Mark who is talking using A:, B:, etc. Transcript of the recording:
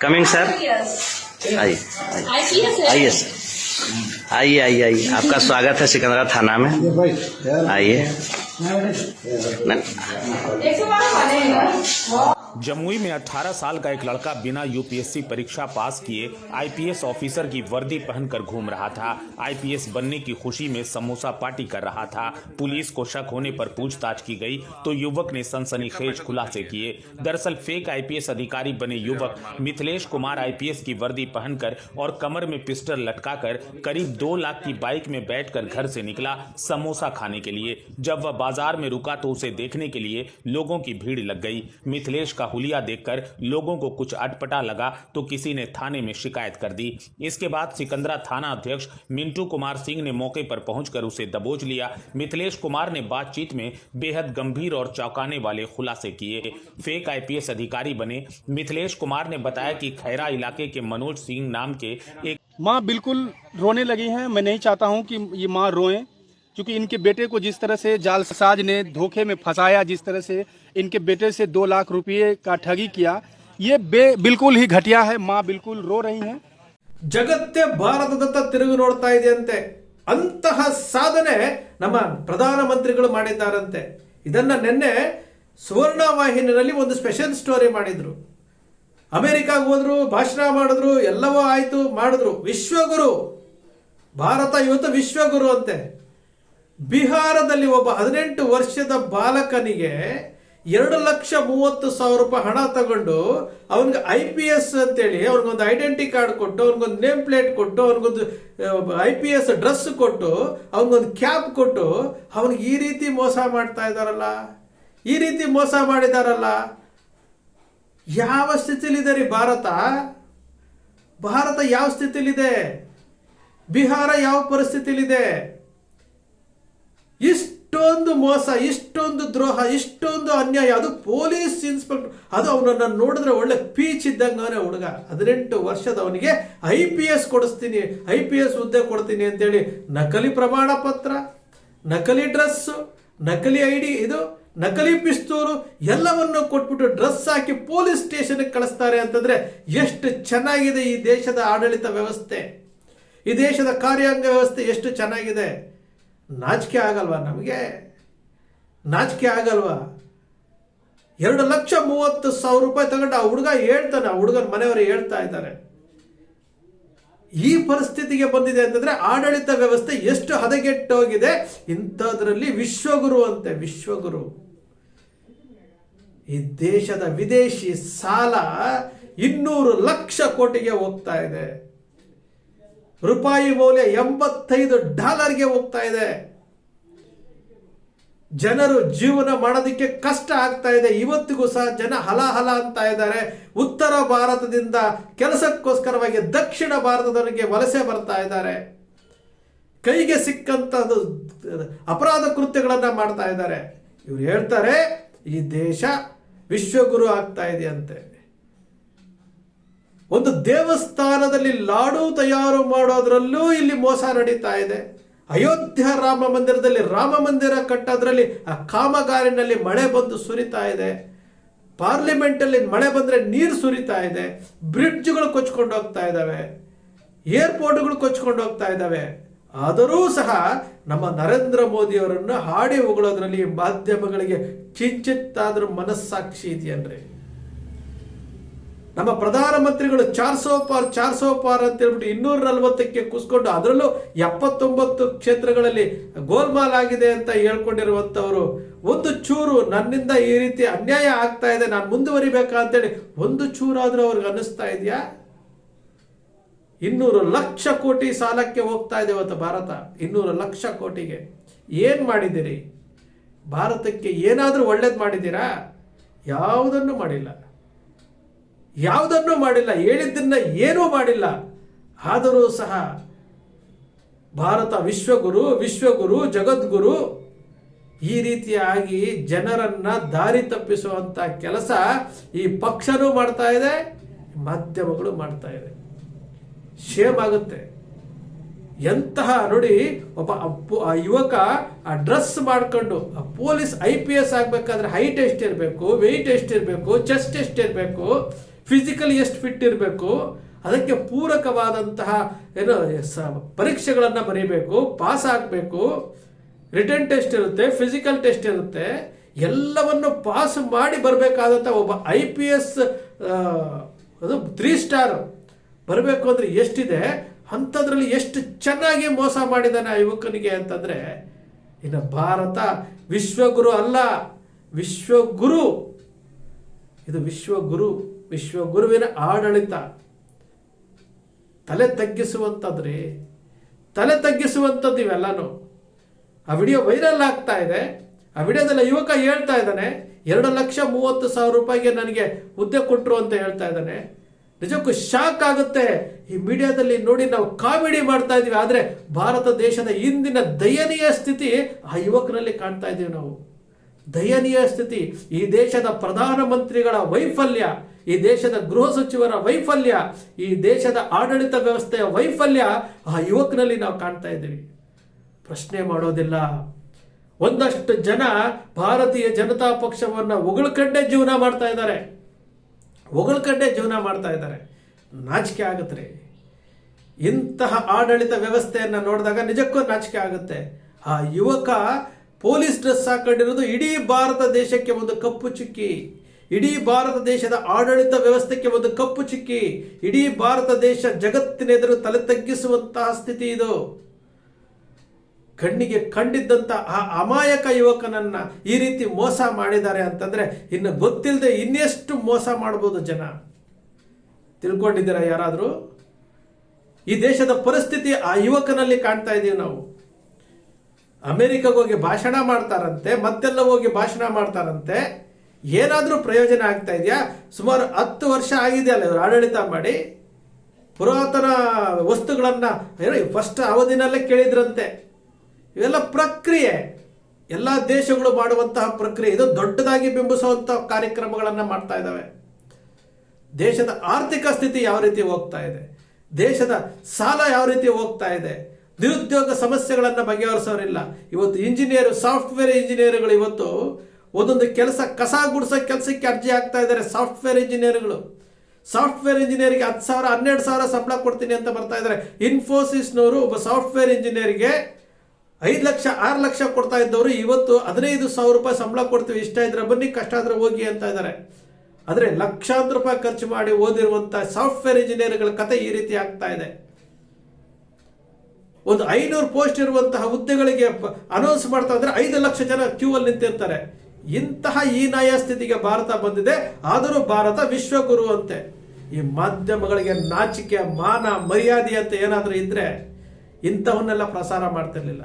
A: Coming sir आइए आइए sir आइए आइए आइए आपका स्वागत है सिकंदरा थाना में। आइए।
B: जमुई में 18 साल का एक लड़का बिना यूपीएससी परीक्षा पास किए आईपीएस ऑफिसर की वर्दी पहनकर घूम रहा था। आईपीएस बनने की खुशी में समोसा पार्टी कर रहा था। पुलिस को शक होने पर पूछताछ की गई तो युवक ने सनसनीखेज खुलासे किए। दरअसल फेक आईपीएस अधिकारी बने युवक मिथिलेश कुमार आईपीएस की वर्दी पहनकर और कमर में पिस्टल लटकाकर करीब दो लाख की बाइक में बैठकर घर से निकला समोसा खाने के लिए। जब वह बाज़ार में रुका तो उसे देखने के लिए लोगों की भीड़ लग गई। मिथिलेश का हुलिया देखकर लोगों को कुछ अटपटा लगा तो किसी ने थाने में शिकायत कर दी। इसके बाद सिकंदरा थाना अध्यक्ष मिंटू कुमार सिंह ने मौके पर पहुंचकर उसे दबोच लिया। मिथिलेश कुमार ने बातचीत में बेहद गंभीर और चौंकाने वाले खुलासे किए। फेक आईपीएस अधिकारी बने। मिथिलेश कुमार ने बताया कि खैरा इलाके के मनोज सिंह नाम के एक
C: माँ बिल्कुल रोने लगी हैं। मैं नहीं चाहता हूँ कि ये माँ रोएँ। क्योंकि इनके बेटे को जिस तरह से जालसाज ने धोखे में फंसाया जिस तरह से इनके बेटे से दो लाख रुपए का ठगी किया ये बे बिल्कुल ही घटिया है माँ बिल्कुल रो रही हैं
D: ಜಗತ್ತೇ ಭಾರತದತ್ತ ತಿರುಗಿ ನೋಡ್ತಾ ಇದೆಯಂತೆ ಅಂತಹ ಸಾಧನೆ ನಮ್ಮ ಪ್ರಧಾನಮಂತ್ರಿಗಳು ಮಾಡಿದ್ದಾರಂತೆ ಇದನ್ನ ನಿನ್ನೆ ಸುವರ್ಣ ವಾಹಿನಿಯಲ್ಲಿ ಒಂದು ಸ್ಪೆಷಲ್ ಸ್ಟೋರಿ ಮಾಡಿದ್ರು ಅಮೆರಿಕಾಗ್ ಹೋದ್ರು ಭಾಷಣ ಮಾಡಿದ್ರು ಎಲ್ಲವೂ ಆಯ್ತು ಮಾಡಿದ್ರು ವಿಶ್ವಗುರು ಭಾರತ ಇವತ್ತು ವಿಶ್ವಗುರು ಅಂತೆ ಬಿಹಾರದಲ್ಲಿ ಒಬ್ಬ ಹದಿನೆಂಟು ವರ್ಷದ ಬಾಲಕನಿಗೆ ಎರಡು ಲಕ್ಷ ಮೂವತ್ತು ಸಾವಿರ ರೂಪಾಯಿ ಹಣ ತಗೊಂಡು ಅವನಿಗೆ ಐ ಪಿ ಎಸ್ ಅಂತೇಳಿ ಅವ್ರಿಗೊಂದು ಐಡೆಂಟಿ ಕಾರ್ಡ್ ಕೊಟ್ಟು, ಅವ್ನಿಗೊಂದು ನೇಮ್ ಪ್ಲೇಟ್ ಕೊಟ್ಟು, ಅವ್ನಿಗೊಂದು ಐ ಪಿ ಎಸ್ ಡ್ರೆಸ್ ಕೊಟ್ಟು, ಅವನಿಗೊಂದು ಕ್ಯಾಪ್ ಕೊಟ್ಟು ಅವನಿಗೆ ಈ ರೀತಿ ಮೋಸ ಮಾಡ್ತಾ ಇದ್ದಾರಲ್ಲ? ಈ ರೀತಿ ಮೋಸ ಮಾಡಿದಾರಲ್ಲ? ಯಾವ ಸ್ಥಿತಿಲಿದೆ ರೀ ಭಾರತ? ಭಾರತ ಯಾವ ಸ್ಥಿತಿಲಿದೆ ಬಿಹಾರ ಯಾವ ಪರಿಸ್ಥಿತಿಲಿದೆ ಇಷ್ಟೊಂದು ಮೋಸ, ಇಷ್ಟೊಂದು ದ್ರೋಹ, ಇಷ್ಟೊಂದು ಅನ್ಯಾಯ, ಅದು ಪೊಲೀಸ್ ಇನ್ಸ್ಪೆಕ್ಟರ್, ಅದು ಅವನನ್ನು ನೋಡಿದ್ರೆ ಒಳ್ಳೆ ಪೀಚ್ ಇದ್ದಂಗೆ ಹುಡುಗ. ಹದಿನೆಂಟು ವರ್ಷದ ಅವನಿಗೆ ಐ ಪಿ ಎಸ್ ಕೊಡಿಸ್ತೀನಿ ಐ ಪಿ ಎಸ್ ಹುದ್ದೆ ಕೊಡ್ತೀನಿ ಅಂತೇಳಿ ನಕಲಿ ಪ್ರಮಾಣ ಪತ್ರ, ನಕಲಿ ಡ್ರೆಸ್ ನಕಲಿ ಐ ಡಿ ಇದು, ನಕಲಿ ಪಿಸ್ತೂರು, ಎಲ್ಲವನ್ನು ಕೊಟ್ಬಿಟ್ಟು ಡ್ರೆಸ್ ಹಾಕಿ ಪೊಲೀಸ್ ಸ್ಟೇಷನ್ಗೆ ಕಳಿಸ್ತಾರೆ ಅಂತಂದ್ರೆ ಎಷ್ಟು ಚೆನ್ನಾಗಿದೆ ಈ ದೇಶದ ಆಡಳಿತ ವ್ಯವಸ್ಥೆ. ಈ ದೇಶದ ಕಾರ್ಯಾಂಗ ವ್ಯವಸ್ಥೆ ಎಷ್ಟು ಚೆನ್ನಾಗಿದೆ. ನಾಚಿಕೆ ಆಗಲ್ವಾ ನಮಗೆ? ನಾಚಿಕೆ ಆಗಲ್ವಾ? ಎರಡು ಲಕ್ಷ ಮೂವತ್ತು ಸಾವಿರ ರೂಪಾಯಿ ತಗೊಂಡು ಆ ಹುಡುಗ ಹೇಳ್ತಾನೆ, ಆ ಹುಡುಗನ ಮನೆಯವರು ಹೇಳ್ತಾ ಇದ್ದಾರೆ. ಈ ಪರಿಸ್ಥಿತಿಗೆ ಬಂದಿದೆ ಅಂತಂದ್ರೆ ಆಡಳಿತ ವ್ಯವಸ್ಥೆ ಎಷ್ಟು ಹದಗೆಟ್ಟೋಗಿದೆ? ಇಂಥದ್ರಲ್ಲಿ ವಿಶ್ವಗುರು ಅಂತೆ, ವಿಶ್ವಗುರು. ಈ ದೇಶದ ವಿದೇಶಿ ಸಾಲ ಇನ್ನೂರು ಲಕ್ಷ ಕೋಟಿಗೆ ಹೋಗ್ತಾ ಇದೆ. ರೂಪಾಯಿ ಮೌಲ್ಯ ಎಂಬತ್ತೈದು ಡಾಲರ್ಗೆ ಹೋಗ್ತಾ ಇದೆ. ಜನರು ಜೀವನ ಮಾಡೋದಕ್ಕೆ ಕಷ್ಟ ಆಗ್ತಾ ಇದೆ. ಇವತ್ತಿಗೂ ಸಹ ಜನ ಹಲಾಹಲ ಅಂತ ಇದ್ದಾರೆ. ಉತ್ತರ ಭಾರತದಿಂದ ಕೆಲಸಕ್ಕೋಸ್ಕರವಾಗಿ ದಕ್ಷಿಣ ಭಾರತದವರಿಗೆ ವಲಸೆ ಬರ್ತಾ ಇದ್ದಾರೆ. ಕೈಗೆ ಸಿಕ್ಕಂಥದ್ದು ಅಪರಾಧ ಕೃತ್ಯಗಳನ್ನು ಮಾಡ್ತಾ ಇದ್ದಾರೆ. ಇವ್ರು ಹೇಳ್ತಾರೆ, ಈ ದೇಶ ವಿಶ್ವಗುರು ಆಗ್ತಾ ಇದೆಯಂತೆ. ಒಂದು ದೇವಸ್ಥಾನದಲ್ಲಿ ಲಾಡು ತಯಾರು ಮಾಡೋದ್ರಲ್ಲೂ ಇಲ್ಲಿ ಮೋಸ ನಡೀತಾ ಇದೆ. ಅಯೋಧ್ಯ ರಾಮ ಮಂದಿರದಲ್ಲಿ ರಾಮ ಮಂದಿರ ಕಟ್ಟೋದ್ರಲ್ಲಿ ಆ ಕಾಮಗಾರಿನಲ್ಲಿ ಮಳೆ ಬಂದು ಸುರಿತಾ ಇದೆ. ಪಾರ್ಲಿಮೆಂಟಲ್ಲಿ ಮಳೆ ಬಂದ್ರೆ ನೀರು ಸುರಿತಾ ಇದೆ. ಬ್ರಿಡ್ಜ್ಗಳು ಕೊಚ್ಕೊಂಡು ಹೋಗ್ತಾ ಇದ್ದಾವೆ ಏರ್ಪೋರ್ಟ್ಗಳು ಕೊಚ್ಕೊಂಡು ಹೋಗ್ತಾ ಇದ್ದಾವೆ ಆದರೂ ಸಹ ನಮ್ಮ ನರೇಂದ್ರ ಮೋದಿ ಅವರನ್ನು ಹಾಡಿ ಹೊಗಳೋದ್ರಲ್ಲಿ ಮಾಧ್ಯಮಗಳಿಗೆ ಕಿಂಚಿತ್ತಾದರೂ ಮನಸ್ಸಾಕ್ಷಿ ಇದೆಯನ್ರಿ? ನಮ್ಮ ಪ್ರಧಾನಮಂತ್ರಿಗಳು ಚಾರ್ ಸೋ ಪಾರ್ ಚಾರ್ ಸೋ ಪಾರ್ ಅಂತ ಹೇಳ್ಬಿಟ್ಟು ಇನ್ನೂರ ನಲ್ವತ್ತಕ್ಕೆ ಕುಸ್ಕೊಂಡು ಅದರಲ್ಲೂ ಎಪ್ಪತ್ತೊಂಬತ್ತು ಕ್ಷೇತ್ರಗಳಲ್ಲಿ ಗೋಲ್ಮಾಲ್ ಆಗಿದೆ ಅಂತ ಹೇಳ್ಕೊಂಡಿರುವಂಥವರು. ಒಂದು ಚೂರು ನನ್ನಿಂದ ಈ ರೀತಿ ಅನ್ಯಾಯ ಆಗ್ತಾ ಇದೆ, ನಾನು ಮುಂದುವರಿಬೇಕಾ ಅಂತೇಳಿ ಒಂದು ಚೂರಾದರೂ ಅವ್ರಿಗೆ ಅನ್ನಿಸ್ತಾ ಇದೆಯಾ? ಇನ್ನೂರು ಲಕ್ಷ ಕೋಟಿ ಸಾಲಕ್ಕೆ ಹೋಗ್ತಾ ಇದೆ ಇವತ್ತು ಭಾರತ, ಇನ್ನೂರು ಲಕ್ಷ ಕೋಟಿಗೆ. ಏನು ಮಾಡಿದ್ದೀರಿ? ಭಾರತಕ್ಕೆ ಏನಾದರೂ ಒಳ್ಳೇದು ಮಾಡಿದ್ದೀರಾ? ಯಾವುದನ್ನು ಮಾಡಿಲ್ಲ. ಯಾವುದನ್ನು ಮಾಡಿಲ್ಲ, ಹೇಳಿದ್ದನ್ನ ಏನೂ ಮಾಡಿಲ್ಲ. ಆದರೂ ಸಹ ಭಾರತ ವಿಶ್ವಗುರು ವಿಶ್ವಗುರು, ಜಗದ್ಗುರು ಈ ರೀತಿಯಾಗಿ ಜನರನ್ನ ದಾರಿ ತಪ್ಪಿಸುವಂತ ಕೆಲಸ ಈ ಪಕ್ಷನೂ ಮಾಡ್ತಾ ಇದೆ, ಮಾಧ್ಯಮಗಳು ಮಾಡ್ತಾ ಇದೆ. ಶೇಮ್ ಆಗುತ್ತೆ. ಎಂತಹ ನೋಡಿ, ಒಬ್ಬ ಆ ಯುವಕ, ಆ ಡ್ರೆಸ್ ಮಾಡ್ಕೊಂಡು, ಆ ಪೊಲೀಸ್ ಐ ಪಿ ಎಸ್ ಆಗ್ಬೇಕಾದ್ರೆ ಹೈಟ್ ಎಷ್ಟಿರಬೇಕು ವೆಯ್ಟ್ ಎಷ್ಟಿರಬೇಕು ಚೆಸ್ಟ್ ಎಷ್ಟಿರಬೇಕು ಫಿಸಿಕಲಿ ಎಷ್ಟು ಫಿಟ್ ಇರಬೇಕು, ಅದಕ್ಕೆ ಪೂರಕವಾದಂತಹ ಏನು, ಸ, ಪರೀಕ್ಷೆಗಳನ್ನು ಬರೀಬೇಕು, ಪಾಸ್ ಆಗಬೇಕು, ರಿಟರ್ನ್ ಟೆಸ್ಟ್ ಇರುತ್ತೆ, ಫಿಸಿಕಲ್ ಟೆಸ್ಟ್ ಇರುತ್ತೆ, ಎಲ್ಲವನ್ನು ಪಾಸ್ ಮಾಡಿ ಬರಬೇಕಾದಂಥ ಒಬ್ಬ ಐ ಪಿ ಎಸ್ ಅದು ತ್ರೀ ಸ್ಟಾರ್. ಬರಬೇಕು ಅಂದರೆ ಎಷ್ಟಿದೆ? ಅಂಥದ್ರಲ್ಲಿ ಎಷ್ಟು ಚೆನ್ನಾಗಿ ಮೋಸ ಮಾಡಿದ್ದಾನೆ ಆ ಯುವಕನಿಗೆ ಅಂತಂದರೆ, ಇನ್ನು ಭಾರತ ವಿಶ್ವಗುರು ಅಲ್ಲ. ವಿಶ್ವಗುರು. ಇದು ವಿಶ್ವಗುರು, ವಿಶ್ವಗುರುವಿನ ಆಡಳಿತ. ತಲೆ ತಗ್ಗಿಸುವಂಥದ್ರಿ. ತಲೆ ತಗ್ಗಿಸುವಂಥದ್ದು ಇವೆಲ್ಲನೂ. ಆ ವಿಡಿಯೋ ವೈರಲ್ ಆಗ್ತಾ ಇದೆ. ಆ ವಿಡಿಯೋದಲ್ಲಿ ಯುವಕ ಹೇಳ್ತಾ ಇದ್ದಾನೆ, ಎರಡು ಲಕ್ಷ ಮೂವತ್ತು ಸಾವಿರ ರೂಪಾಯಿಗೆ ನನಗೆ ಹುದ್ದೆ ಕೊಟ್ಟರು ಅಂತ ಹೇಳ್ತಾ ಇದ್ದಾನೆ. ನಿಜಕ್ಕೂ ಶಾಕ್ ಆಗುತ್ತೆ. ಈ ಮೀಡಿಯಾದಲ್ಲಿ ನೋಡಿ ನಾವು ಕಾಮಿಡಿ ಮಾಡ್ತಾ ಇದೀವಿ ಆದರೆ ಭಾರತ ದೇಶದ ಇಂದಿನ ದಯನೀಯ ಸ್ಥಿತಿ ಆ ಯುವಕನಲ್ಲಿ ಕಾಣ್ತಾ ಇದ್ದೀವಿ ನಾವು. ದಯನೀಯ ಸ್ಥಿತಿ. ಈ ದೇಶದ ಪ್ರಧಾನಮಂತ್ರಿಗಳ ವೈಫಲ್ಯ, ಈ ದೇಶದ ಗೃಹ ಸಚಿವರ ವೈಫಲ್ಯ, ಈ ದೇಶದ ಆಡಳಿತ ವ್ಯವಸ್ಥೆಯ ವೈಫಲ್ಯ ಆ ಯುವಕನಲ್ಲಿ ನಾವು ಕಾಣ್ತಾ ಇದ್ದೀವಿ. ಪ್ರಶ್ನೆ ಮಾಡೋದಿಲ್ಲ. ಒಂದಷ್ಟು ಜನ ಭಾರತೀಯ ಜನತಾ ಪಕ್ಷವನ್ನು ಉಗುಳ್ಕಂಡೇ ಜೀವನ ಮಾಡ್ತಾ ಇದ್ದಾರೆ. ಹೊಗಳ್ಕಂಡೇ ಜೀವನ ಮಾಡ್ತಾ ಇದ್ದಾರೆ. ನಾಚಿಕೆ ಆಗುತ್ತೆ ರೀ. ಇಂತಹ ಆಡಳಿತ ವ್ಯವಸ್ಥೆಯನ್ನು ನೋಡಿದಾಗ ನಿಜಕ್ಕೂ ನಾಚಿಕೆ ಆಗುತ್ತೆ. ಆ ಯುವಕ ಪೊಲೀಸ್ ಡ್ರೆಸ್ ಹಾಕೊಂಡಿರೋದು ಇಡೀ ಭಾರತ ದೇಶಕ್ಕೆ ಒಂದು ಕಪ್ಪು ಚುಕ್ಕಿ. ಇಡೀ ಭಾರತ ದೇಶದ ಆಡಳಿತ ವ್ಯವಸ್ಥೆಗೆ ಒಂದು ಕಪ್ಪು ಚುಕ್ಕಿ. ಇಡೀ ಭಾರತ ದೇಶ ಜಗತ್ತಿನೆದುರು ತಲೆ ತಗ್ಗಿಸುವಂತಹ ಸ್ಥಿತಿ ಇದು. ಕಣ್ಣಿಗೆ ಕಂಡಿದ್ದಂಥ ಆ ಅಮಾಯಕ ಯುವಕನನ್ನ ಈ ರೀತಿ ಮೋಸ ಮಾಡಿದ್ದಾರೆ ಅಂತಂದ್ರೆ ಇನ್ನು ಗೊತ್ತಿಲ್ಲದೆ ಇನ್ನೆಷ್ಟು ಮೋಸ ಮಾಡ್ಬೋದು ಜನ. ತಿಳ್ಕೊಂಡಿದ್ದೀರಾ ಯಾರಾದರೂ? ಈ ದೇಶದ ಪರಿಸ್ಥಿತಿ ಆ ಯುವಕನಲ್ಲಿ ಕಾಣ್ತಾ ಇದ್ದೀವಿ ನಾವು. ಅಮೆರಿಕಾಗೆ ಹೋಗಿ ಭಾಷಣ ಮಾಡ್ತಾರಂತೆ, ಮತ್ತೆಲ್ಲ ಹೋಗಿ ಭಾಷಣ ಮಾಡ್ತಾರಂತೆ. ಏನಾದರೂ ಪ್ರಯೋಜನ ಆಗ್ತಾ ಇದೆಯಾ? ಸುಮಾರು ಹತ್ತು ವರ್ಷ ಆಗಿದೆ ಅಲ್ಲ ಇವರು ಆಡಳಿತ ಮಾಡಿ. ಪುರಾತನ ವಸ್ತುಗಳನ್ನು ಫಸ್ಟ್ ಅವಧಿನಲ್ಲೇ ಕೇಳಿದ್ರಂತೆ. ಇವೆಲ್ಲ ಪ್ರಕ್ರಿಯೆ. ಎಲ್ಲ ದೇಶಗಳು ಮಾಡುವಂತಹ ಪ್ರಕ್ರಿಯೆ. ಇದು ದೊಡ್ಡದಾಗಿ ಬಿಂಬಿಸುವಂತಹ ಕಾರ್ಯಕ್ರಮಗಳನ್ನು ಮಾಡ್ತಾ ಇದ್ದಾವೆ ದೇಶದ ಆರ್ಥಿಕ ಸ್ಥಿತಿ ಯಾವ ರೀತಿ ಹೋಗ್ತಾ ಇದೆ? ದೇಶದ ಸಾಲ ಯಾವ ರೀತಿ ಹೋಗ್ತಾ ಇದೆ? ನಿರುದ್ಯೋಗ ಸಮಸ್ಯೆಗಳನ್ನು ಬಗೆಹರಿಸೋರಿಲ್ಲ. ಇವತ್ತು ಇಂಜಿನಿಯರ್, ಸಾಫ್ಟ್ವೇರ್ ಇಂಜಿನಿಯರ್ಗಳು ಇವತ್ತು ಒಂದೊಂದು ಕೆಲಸ, ಕಸ ಗುಡಿಸೋ ಕೆಲಸಕ್ಕೆ ಅರ್ಜಿ ಆಗ್ತಾ ಇದ್ದಾರೆ ಸಾಫ್ಟ್ವೇರ್ ಇಂಜಿನಿಯರ್ಗಳು. ಸಾಫ್ಟ್ವೇರ್ ಇಂಜಿನಿಯರ್ಗೆ ಹತ್ತು ಸಾವಿರ, ಹನ್ನೆರಡು ಸಾವಿರ ಸಂಬಳ ಕೊಡ್ತೀನಿ ಅಂತ ಬರ್ತಾ ಇದ್ದಾರೆ. ಇನ್ಫೋಸಿಸ್ನವರು ಒಬ್ಬ ಸಾಫ್ಟ್ವೇರ್ ಇಂಜಿನಿಯರ್ಗೆ ಐದು ಲಕ್ಷ, ಆರು ಲಕ್ಷ ಕೊಡ್ತಾ ಇದ್ದವರು ಇವತ್ತು ಹದಿನೈದು ಸಾವಿರ ರೂಪಾಯಿ ಸಂಬಳ ಕೊಡ್ತೀವಿ, ಇಷ್ಟ ಇದ್ರೆ ಬನ್ನಿ, ಕಷ್ಟ ಆದ್ರೆ ಹೋಗಿ ಅಂತ ಇದ್ದಾರೆ ಆದರೆ ಲಕ್ಷಾಂತರ ರೂಪಾಯಿ ಖರ್ಚು ಮಾಡಿ ಓದಿರುವಂಥ ಸಾಫ್ಟ್ವೇರ್ ಇಂಜಿನಿಯರ್ಗಳ ಕತೆ ಈ ರೀತಿ ಆಗ್ತಾ ಇದೆ. ಒಂದು ಐನೂರು ಪೋಸ್ಟ್ ಇರುವಂತಹ ಹುದ್ದೆಗಳಿಗೆ ಅನೌನ್ಸ್ ಮಾಡ್ತಾ ಇದ್ರೆ ಐದು ಲಕ್ಷ ಜನ ಕ್ಯೂ ಅಲ್ಲಿ ನಿಂತಿರ್ತಾರೆ. ಇಂತಹ ಈ ನಾಯ ಸ್ಥಿತಿಗೆ ಭಾರತ ಬಂದಿದೆ. ಆದರೂ ಭಾರತ ವಿಶ್ವಗುರು ಅಂತೆ. ಈ ಮಾಧ್ಯಮಗಳಿಗೆ ನಾಚಿಕೆ, ಮಾನ, ಮರ್ಯಾದೆ ಅಂತ ಏನಾದರೂ ಇದ್ರೆ ಇಂಥವನ್ನೆಲ್ಲ ಪ್ರಸಾರ ಮಾಡ್ತಿರ್ಲಿಲ್ಲ.